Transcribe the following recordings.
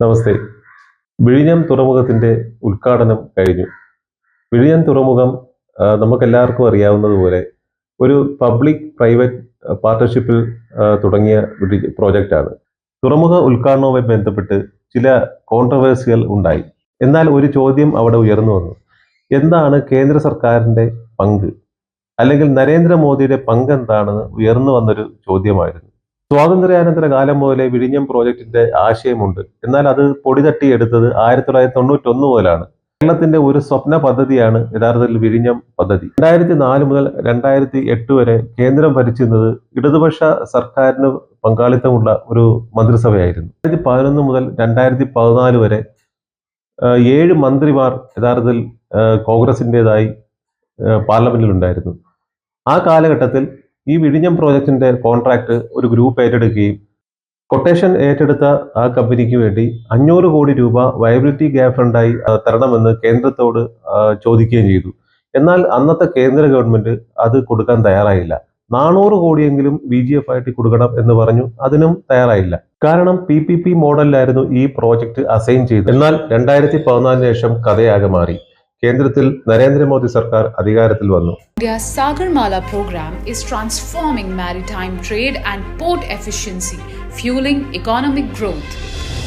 നമസ്തേ. വിഴിഞ്ഞം തുറമുഖത്തിന്റെ ഉദ്ഘാടനം കഴിഞ്ഞു. വിഴിഞ്ഞം തുറമുഖം നമുക്കെല്ലാവർക്കും അറിയാവുന്നതുപോലെ ഒരു പബ്ലിക് പ്രൈവറ്റ് പാർട്ണർഷിപ്പിൽ തുടങ്ങിയ പ്രോജക്റ്റാണ്. തുറമുഖ ഉദ്ഘാടനവുമായി ബന്ധപ്പെട്ട് ചില കോൺട്രവേഴ്സികൾ ഉണ്ടായി. എന്നാൽ ഒരു ചോദ്യം അവിടെ ഉയർന്നു വന്നു. എന്താണ് കേന്ദ്ര സർക്കാരിന്റെ പങ്ക്? അല്ലെങ്കിൽ നരേന്ദ്രമോദിയുടെ പങ്ക് എന്താണെന്ന് ഉയർന്നു വന്നൊരു ചോദ്യമായിരുന്നു. സ്വാതന്ത്ര്യാനന്തര കാലം മുതലേ വിഴിഞ്ഞം പ്രോജക്റ്റിന്റെ ആശയമുണ്ട്. എന്നാൽ അത് പൊടി തട്ടിയെടുത്തത് ആയിരത്തി തൊള്ളായിരത്തി തൊണ്ണൂറ്റി ഒന്ന് മുതലാണ്. കേരളത്തിന്റെ ഒരു സ്വപ്ന പദ്ധതിയാണ് യഥാർത്ഥത്തിൽ വിഴിഞ്ഞം പദ്ധതി. രണ്ടായിരത്തി നാല് മുതൽ രണ്ടായിരത്തി എട്ട് വരെ കേന്ദ്രം ഭരിച്ചിരുന്നത് ഇടതുപക്ഷ സർക്കാരിന് പങ്കാളിത്തമുള്ള ഒരു മന്ത്രിസഭയായിരുന്നു. രണ്ടായിരത്തി പതിനൊന്ന് മുതൽ രണ്ടായിരത്തി പതിനാല് വരെ ഏഴ് മന്ത്രിമാർ യഥാർത്ഥത്തിൽ കോൺഗ്രസിന്റെതായി പാർലമെന്റിൽ ഉണ്ടായിരുന്നു ആ കാലഘട്ടത്തിൽ ഈ വിഴിഞ്ഞം പ്രോജക്റ്റിന്റെ കോൺട്രാക്ട് ഒരു ഗ്രൂപ്പ് ഏറ്റെടുക്കുകയും കൊട്ടേഷൻ ഏറ്റെടുത്ത ആ കമ്പനിക്ക് വേണ്ടി അഞ്ഞൂറ് കോടി രൂപ വയബിലിറ്റി ഗ്യാപ് ഫണ്ടായി തരണമെന്ന് കേന്ദ്രത്തോട് ചോദിക്കുകയും ചെയ്തു. എന്നാൽ അന്നത്തെ കേന്ദ്ര ഗവൺമെന്റ് അത് കൊടുക്കാൻ തയ്യാറായില്ല. നാനൂറ് കോടിയെങ്കിലും ബി ജി എഫ് ആയിട്ട് കൊടുക്കണം എന്ന് പറഞ്ഞു അതിനും തയ്യാറായില്ല. കാരണം പി പി പി മോഡലിലായിരുന്നു ഈ പ്രോജക്റ്റ് അസൈൻ ചെയ്തത്. എന്നാൽ രണ്ടായിരത്തി പതിനാലിന് ശേഷം കഥയാകെ മാറി. കേന്ദ്രത്തിൽ നരേന്ദ്രമോദി സർക്കാർ അധികാരത്തിൽ വന്നു India's Sagarmala program is transforming maritime trade and port efficiency, fueling economic growth.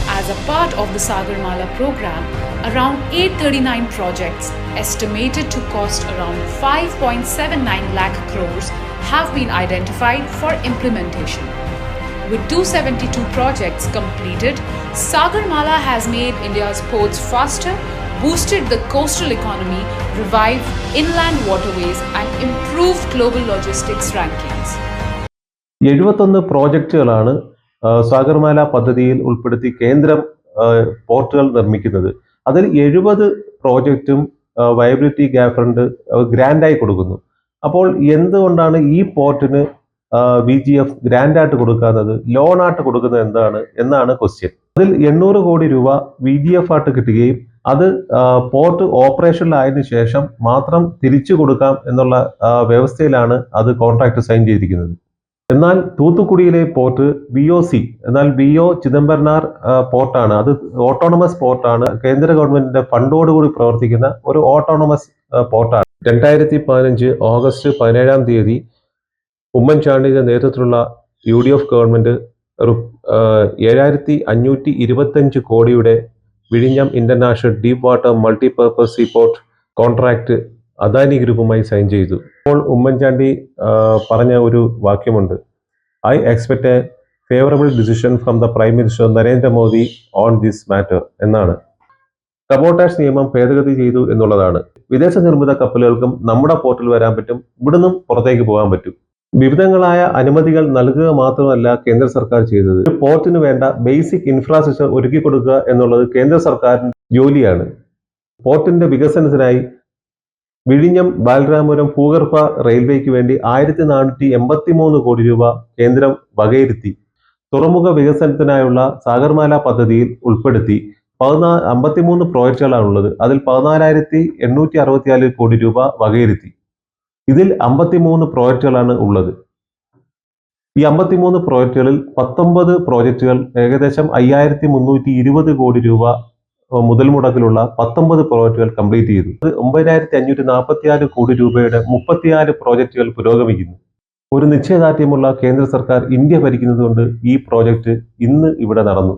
As a part of the Sagarmala program, around 839 projects estimated to cost around 5.79 lakh crores have been identified for implementation. With 272 projects completed, Sagarmala has made India's ports faster, boosted the coastal economy, revived inland waterways, and improved global logistics rankings. എഴുപത്തൊന്ന് പ്രോജക്റ്റുകളാണ് സാഗർമാല പദ്ധതിയിൽ ഉൾപ്പെടുത്തി കേന്ദ്രം പോർട്ടുകൾ നിർമ്മിക്കുന്നത്. അതിൽ എഴുപത് പ്രോജക്റ്റും viability gap fund ഗ്രാൻഡായി കൊടുക്കുന്നു. അപ്പോൾ എന്തുകൊണ്ടാണ് ഈ പോർട്ടിന് ബി ജി എഫ് ഗ്രാൻഡായിട്ട് കൊടുക്കാത്തത് ലോണായിട്ട് കൊടുക്കുന്നത് എന്താണ് എന്നാണ് ക്വസ്റ്റ്യൻ അതിൽ എണ്ണൂറ് കോടി രൂപ ബി ജി എഫ് ആയിട്ട് കിട്ടുകയും അത് പോർട്ട് ഓപ്പറേഷനിലായതിനു ശേഷം മാത്രം തിരിച്ചു കൊടുക്കാം എന്നുള്ള വ്യവസ്ഥയിലാണ് അത് കോൺട്രാക്ട് സൈൻ ചെയ്തിരിക്കുന്നത്. എന്നാൽ തൂത്തുക്കുടിയിലെ പോർട്ട് വി ഒ സി എന്നാൽ വി ഒ ചിദംബരനാർ പോർട്ടാണ്. അത് ഓട്ടോണമസ് പോർട്ടാണ്. കേന്ദ്ര ഗവൺമെന്റിന്റെ ഫണ്ടോടുകൂടി പ്രവർത്തിക്കുന്ന ഒരു ഓട്ടോണമസ് പോർട്ടാണ്. രണ്ടായിരത്തി പതിനഞ്ച് ഓഗസ്റ്റ് പതിനേഴാം തീയതി ഉമ്മൻചാണ്ടിയുടെ നേതൃത്വത്തിലുള്ള യു ഡി എഫ് ഗവൺമെന്റ് ഒരു ഏഴായിരത്തി അഞ്ഞൂറ്റി ഇരുപത്തഞ്ച് കോടിയുടെ വിഴിഞ്ഞം international deep water multipurpose seaport contract Adani ഗ്രൂപ്പുമായി സൈൻ ചെയ്തു. ഇപ്പോൾ ഉമ്മൻചാണ്ടി പറഞ്ഞ ഒരു വാക്യമുണ്ട്. I expect a favourable decision from the prime minister Narendra Modi on this matter എന്നാണ്. കബോട്ടാഷ് നിയമം ഭേദഗതി ചെയ്തു എന്നുള്ളതാണ്. വിദേശ നിർമ്മിത കപ്പലുകൾക്കും നമ്മുടെ പോർട്ടിൽ വരാൻ പറ്റും ഇവിടുന്നും പുറത്തേക്ക് പോകാൻ പറ്റും. വിവിധങ്ങളായ അനുമതികൾ നൽകുക മാത്രമല്ല കേന്ദ്ര സർക്കാർ ചെയ്തത്. ഒരു പോർട്ടിന് വേണ്ട ബേസിക് ഇൻഫ്രാസ്ട്രക്ചർ ഒരുക്കി കൊടുക്കുക എന്നുള്ളത് കേന്ദ്ര സർക്കാരിന്റെ ജോലിയാണ്. പോർട്ടിന്റെ വികസനത്തിനായി വിഴിഞ്ഞം ബാലരാമപുരം ഭൂഗർഭ റെയിൽവേക്ക് വേണ്ടി ആയിരത്തി നാനൂറ്റി എൺപത്തി മൂന്ന് കോടി രൂപ കേന്ദ്രം വകയിരുത്തി. തുറമുഖ വികസനത്തിനായുള്ള സാഗർമാല പദ്ധതിയിൽ ഉൾപ്പെടുത്തി. പതിനാ അമ്പത്തിമൂന്ന് പ്രോജക്റ്റുകളാണുള്ളത്. അതിൽ പതിനാലായിരത്തി എണ്ണൂറ്റി അറുപത്തിനാല് കോടി രൂപ വകയിരുത്തി. ഇതിൽ അമ്പത്തിമൂന്ന് പ്രോജക്റ്റുകളാണ് ഉള്ളത്. ഈ അമ്പത്തിമൂന്ന് പ്രോജക്റ്റുകളിൽ പത്തൊമ്പത് പ്രോജക്റ്റുകൾ ഏകദേശം അയ്യായിരത്തി മുന്നൂറ്റി ഇരുപത് കോടി രൂപ മുതൽ മുടക്കിലുള്ള പത്തൊമ്പത് പ്രോജക്റ്റുകൾ കംപ്ലീറ്റ് ചെയ്തു. ഒമ്പതിനായിരത്തി അഞ്ഞൂറ്റി നാൽപ്പത്തിയാറ് കോടി രൂപയുടെ മുപ്പത്തിയാറ് പ്രോജക്റ്റുകൾ പുരോഗമിക്കുന്നു. ഒരു നിശ്ചയദാർഢ്യമുള്ള കേന്ദ്ര സർക്കാർ ഇന്ത്യ ഭരിക്കുന്നതുകൊണ്ട് ഈ പ്രോജക്റ്റ് ഇന്ന് ഇവിടെ നടന്നു.